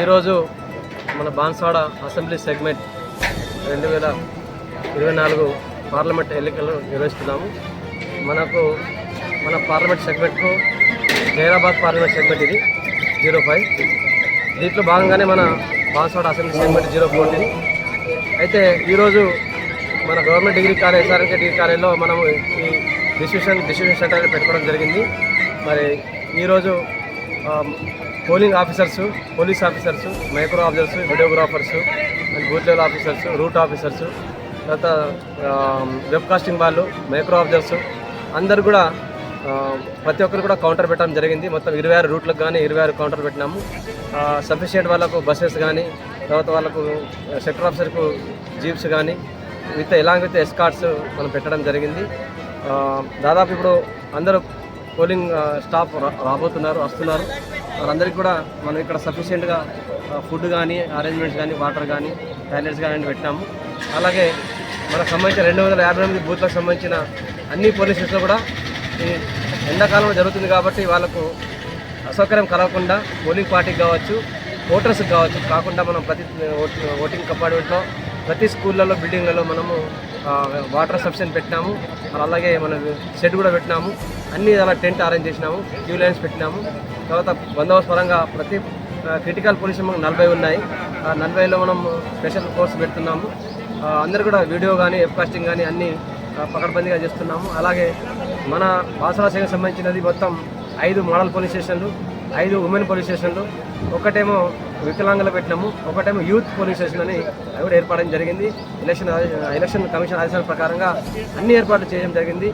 ఈరోజు మన Bansada assembly segment రెండు వేల ఇరవై నాలుగు పార్లమెంట్ ఎన్నికలు నిర్వహిస్తున్నాము. మనకు మన పార్లమెంట్ సెగ్మెంట్కు జైరాబాద్ పార్లమెంట్ సెగ్మెంట్ ఇది జీరో ఫైవ్ దీంట్లో భాగంగానే మన Banswada assembly segment zero four ఇది. అయితే ఈరోజు మన గవర్నమెంట్ డిగ్రీ కాలేజ్ సారంకే డిగ్రీ కాలేజ్లో మనము ఈ డిస్ట్రిబ్యూషన్ డిస్ట్రిబ్యూషన్ సెంటర్ పెట్టుకోవడం జరిగింది. మరి ఈరోజు polling officers police officers micro officers videographers and booth level officers route officers తర్వాత ఆ, వెబ్ కాస్టింగ్ వాళ్ళు మైక్రో ఆఫీసర్స్ అందరు కూడా um, ప్రతి ఒక్కరు కూడా కౌంటర్ పెట్టడం జరిగింది. మొత్తం ఇరవై ఆరు రూట్లకు కానీ ఇరవై ఆరు కౌంటర్ పెట్టినాము. సఫిషియెంట్ వాళ్ళకు బస్సెస్ కానీ తర్వాత వాళ్ళకు సెక్టర్ ఆఫీసర్కు జీప్స్ కానీ విత్ ఎలాంగ్ విత్ ఎస్కార్ట్స్ మనం పెట్టడం జరిగింది. దాదాపు ఇప్పుడు అందరూ పోలింగ్ స్టాఫ్ రా- రాబోతున్నారు వస్తున్నారు. వాళ్ళందరికీ కూడా మనం ఇక్కడ సఫిషియెంట్గా ఫుడ్ కానీ అరేంజ్మెంట్స్ కానీ వాటర్ కానీ టాయిలెట్స్ కానీ పెట్టాము అలాగే మనకు సంబంధించిన రెండు వందల యాభై ఎనిమిది బూత్లకు సంబంధించిన అన్ని పోలీస్ కూడా ఈ ఎండాకాలంలో జరుగుతుంది కాబట్టి వాళ్ళకు అసౌకర్యం కలగకుండా పోలింగ్ పార్టీకి కావచ్చు ఓటర్స్కి కావచ్చు కాకుండా మనం ప్రతి ఓటింగ్ కంపార్ట్మెంట్లో ప్రతి స్కూళ్ళలో బిల్డింగ్లలో మనము వాటర్ సబ్సిడీ పెట్టినాము. మరి అలాగే మనం షెడ్ కూడా పెట్టినాము. అన్ని అలా టెంట్ అరేంజ్ చేసినాము. క్యూ లైన్స్ పెట్టినాము. తర్వాత బందోబస్తు పరంగా ప్రతి క్రిటికల్ పొజిషన్ మనకు నలభై ఉన్నాయి. ఆ నలభైలో మనం స్పెషల్ కోర్స్ పెడుతున్నాము. అందరు కూడా వీడియో కానీ వెబ్కాస్టింగ్ కానీ అన్నీ పకడ్బందీగా చేస్తున్నాము. అలాగే మన బాసరా శాఖకు సంబంధించినది మొత్తం ఐదు మోడల్ పోలీస్ స్టేషన్లు ఐదు ఉమెన్ పోలీస్ స్టేషన్లు. ఒకటేమో వికలాంగులు పెట్టినాము. ఒకటేమో యూత్ పోలీస్ స్టేషన్ అని అది కూడా ఏర్పడడం జరిగింది ఎలక్షన్ ఎలక్షన్ కమిషన్ ఆదేశాల ప్రకారంగా అన్ని ఏర్పాట్లు చేయడం జరిగింది.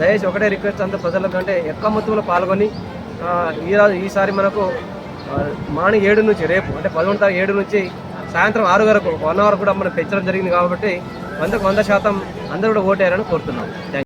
దయచేసి ఒకటే రిక్వెస్ట్ అంతా ప్రజల కంటే ఎక్కువ మొత్తంలో పాల్గొని ఈరోజు ఈసారి మనకు మార్నింగ్ ఏడు నుంచి రేపు అంటే పదకొండు తారీఖు ఏడు నుంచి సాయంత్రం ఆరు వరకు వన్ అవర్ కూడా మనం పెంచడం జరిగింది కాబట్టి వందకు వంద శాతం అందరూ కూడా ఓటేయాలని కోరుతున్నాం. Thank you